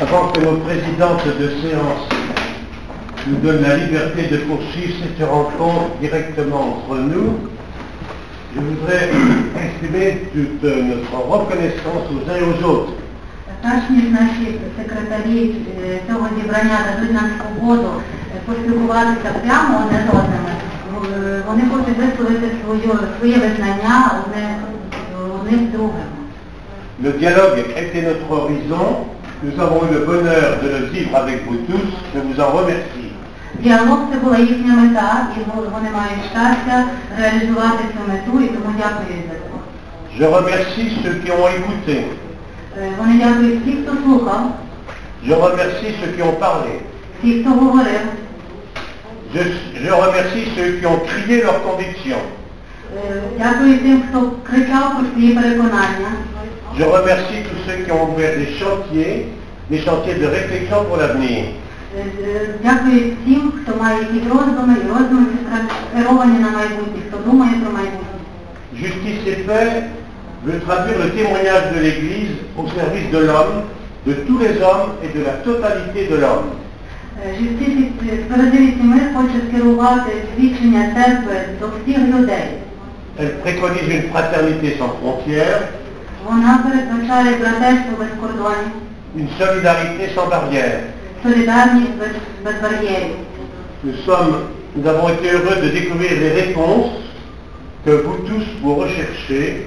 Avant que nos présidentes de séance nous donnent la liberté de poursuivre cette rencontre directement entre nous, je voudrais exprimer toute notre reconnaissance aux uns et aux autres. Перш ніж наші секретарі е, цього зібрання дадуть нам свободу е, поспілкуватися прямо одне з одними, е, вони хочуть висловити свою, своє визнання одне, одним з другим. Le dialogue était notre horizon. Nous avons eu le bonheur de le vivre avec vous tous. Je vous en remercie. Діалог це була їхня мета, і вони мають щастя реалізувати цю мету, і тому дякую їм за це. Je remercie ceux qui ont écouté. Je remercie ceux qui ont parlé. Je, remercie ceux qui ont crié leurs convictions. Je remercie tous ceux qui ont ouvert des chantiers, des chantiers de réflexion pour l'avenir. Justice est faite veut traduire le témoignage de l'Église au service de l'homme, de tous les hommes et de la totalité de l'homme. Elle préconise une fraternité sans frontières, une solidarité sans barrières. Nous, sommes, nous avons été heureux de découvrir les réponses que vous tous vous recherchez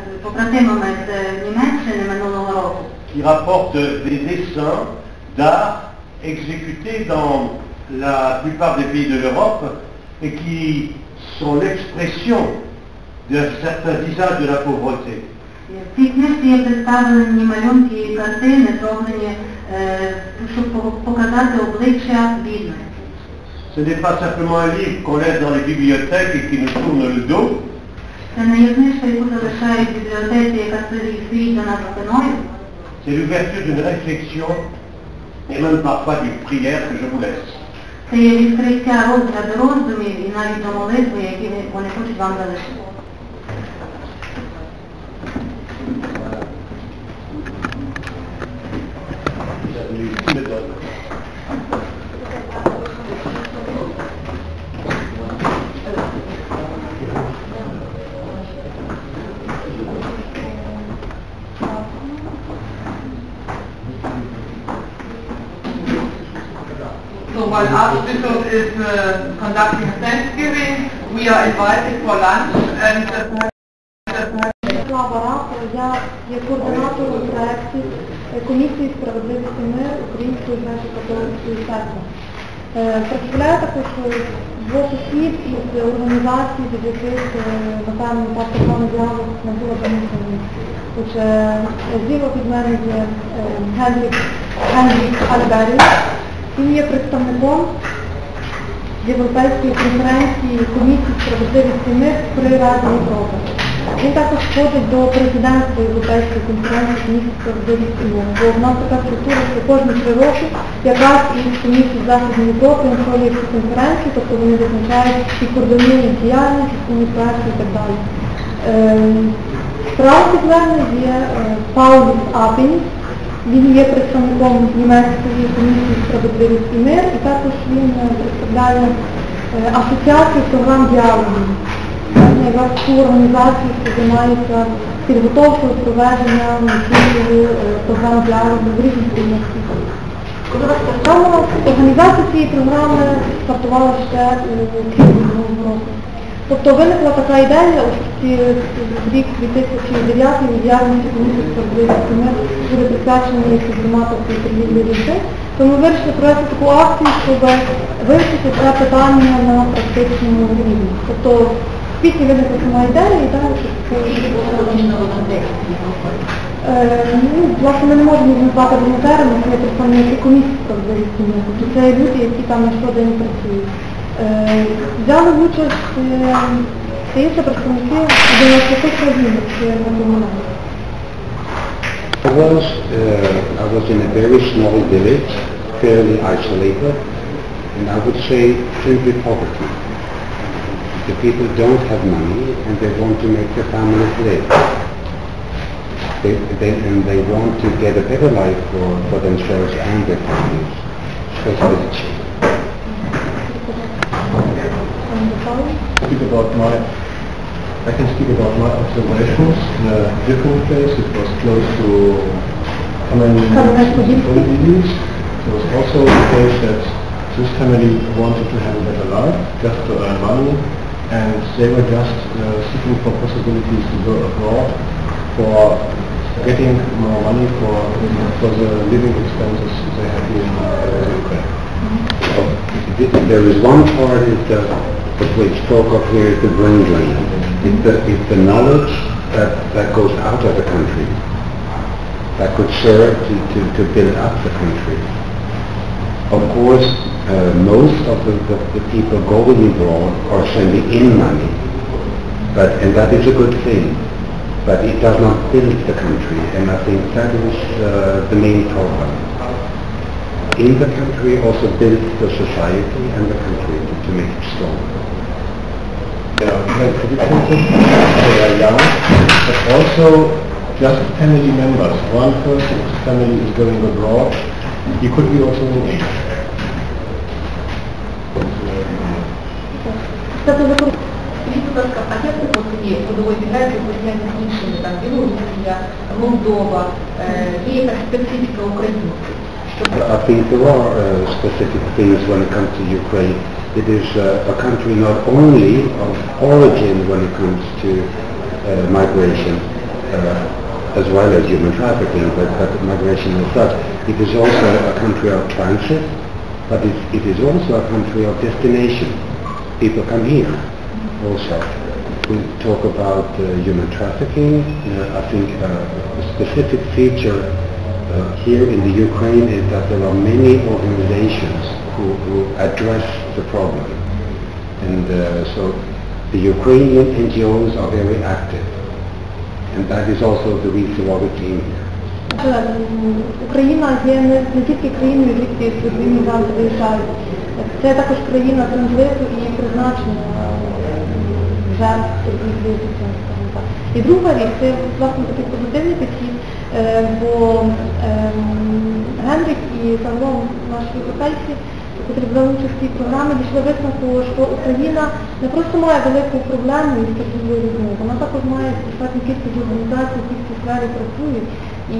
побратимами з Німеччини минулого року. qui rapporte des dessins d'art exécutés dans la plupart des pays de l'Europe et qui sont l'expression d'un certain visage de la pauvreté. В цій книжці є представлені малюнки і картини, зроблені, е, щоб по- показати обличчя бідних. Ce n'est pas simplement un livre qu'on laisse dans les bibliothèques et qui nous tourne le dos, c'est l'ouverture d'une réflexion et même parfois d'une prière que je vous laisse. So while Archbishop is uh, conducting Thanksgiving, we are invited for lunch and Слава я є координатором проєктів е, Комісії справедливості мир Української греко-католицької церкви. Е, Представляю також е, двох осіб із організацій, від яких, напевно, так званий діалог не було помічений. Отже, зліва від мене є Генрік, Генрік Альбері. Він є представником Європейської конференції Комісії справедливості мир при Раді Європи. Він також входить до президентства Європейської конференції Комісії справедливості і миру. Бо в нас така структура, що кожні три роки якраз із Комісії Західної Європи контролюють ці конференції, тобто вони визначають і координують діяльність, і проекти і так далі. Ем, Справа підтвердження є е, Пауліс Апініс, він є представником німецької комісії справедливість і мир, і також він е, представляє е, асоціації програм діалогу. Ту організацію, що займається підготовкою, проведенням, насильою програм діалогу в різних спільностях. Саме організація цієї програми стартувала ще у квітні року. Тобто виникла така ідея, оскільки рік 2009 діяльності комісії справедливості мир буде присвячений проблематиці торгівлі людей, то ми вирішили провести таку акцію, щоб вивчити це питання на практичному рівні. Тобто в квітні виникла сама ідея і далі Е, ну, власне, ми не можемо назвати волонтерами, є представники комісії справедливості. Тобто це люди, які там на щодень працюють. Е, Взяли участь е, здається, представники 90 країн, якщо я не помиляюся. I was, uh, I was in a very small village, fairly isolated, and I would say simply poverty. The people don't have money and they want to make their families live. They, they, and they want to get a better life for, for themselves and their families, especially speak about my, I can speak about my observations in a different place. It was close to Kamenice. It was also the case that this family wanted to have a better life, just to earn money, and they were just uh, seeking for possibilities to go abroad for getting more money for, for the living expenses they have here in uh, Ukraine. Th- There is one part is that we spoke of here is the brain drain. It's the, it's the knowledge that, that goes out of the country that could serve to, to, to build up the country. Of course, uh, most of the, the, the people going abroad are sending in money, but, and that is a good thing, but it does not build the country, and I think that is uh, the main problem in the country also build the society and the country to, to make it strong They are very educated, they are young, but also just family members. One person's family is going abroad, he could be also in age. Тобто за кор- Скажіть, будь ласка, а як ви по собі трудової міграції порівняння з іншими, там, Білорусія, Молдова, е, є якась специфіка українців? I think there are uh, specific things when it comes to Ukraine. It is uh, a country not only of origin when it comes to uh, migration, uh, as well as human trafficking, but, but migration as such. It is also a country of transit, but it, is also a country of destination. People come here also. We talk about uh, human trafficking. Uh, I think uh, a specific feature uh, here in the Ukraine is that there are many organizations who, who address the problem. And uh, so the Ukrainian NGOs are very active. And that is also the reason why we came here. Е, м, Україна є не, не тільки країною, звідки трудові мігранти виїжджають. Це також країна транзиту і призначення е, жертв торгівлі дітьми, скажімо так. І друга річ, це власне такий позитивний підхід, е, Бо ем, Генрік і загалом наші європейці, котрі брали участь в цій програмі, дійшли висновку, що Україна не просто має велику проблему із торгівлею людьми, вона також має достатньо кількість організацій, які в цій сфері працюють. І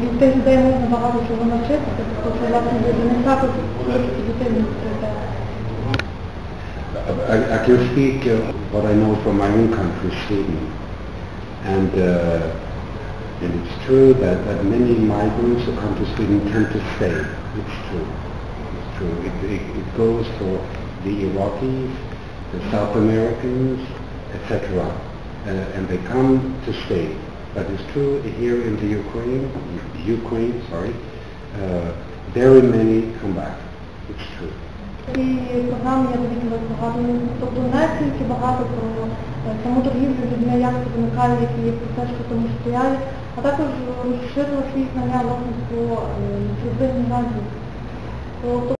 від тих людей можна багато чого навчитися, тобто це власне них також дуже позитивний. I, I can speak uh, what I know from my own country, Sweden. And, uh, and it's true that, that many migrants who come to Sweden tend to stay. It's true. It's true. It, it, it goes for the Iraqis, the South Americans, etc. Uh, and they come to stay. But it's true here in the Ukraine, Ukraine, sorry, uh, very many come back. It's true. цієї програми я довідалася багато тобто лекцій, багато про е, саму торгівлю людьми, як це виникає, які є процеси, тому стояли, а також розширила свої знання власне по е, цілком Тобто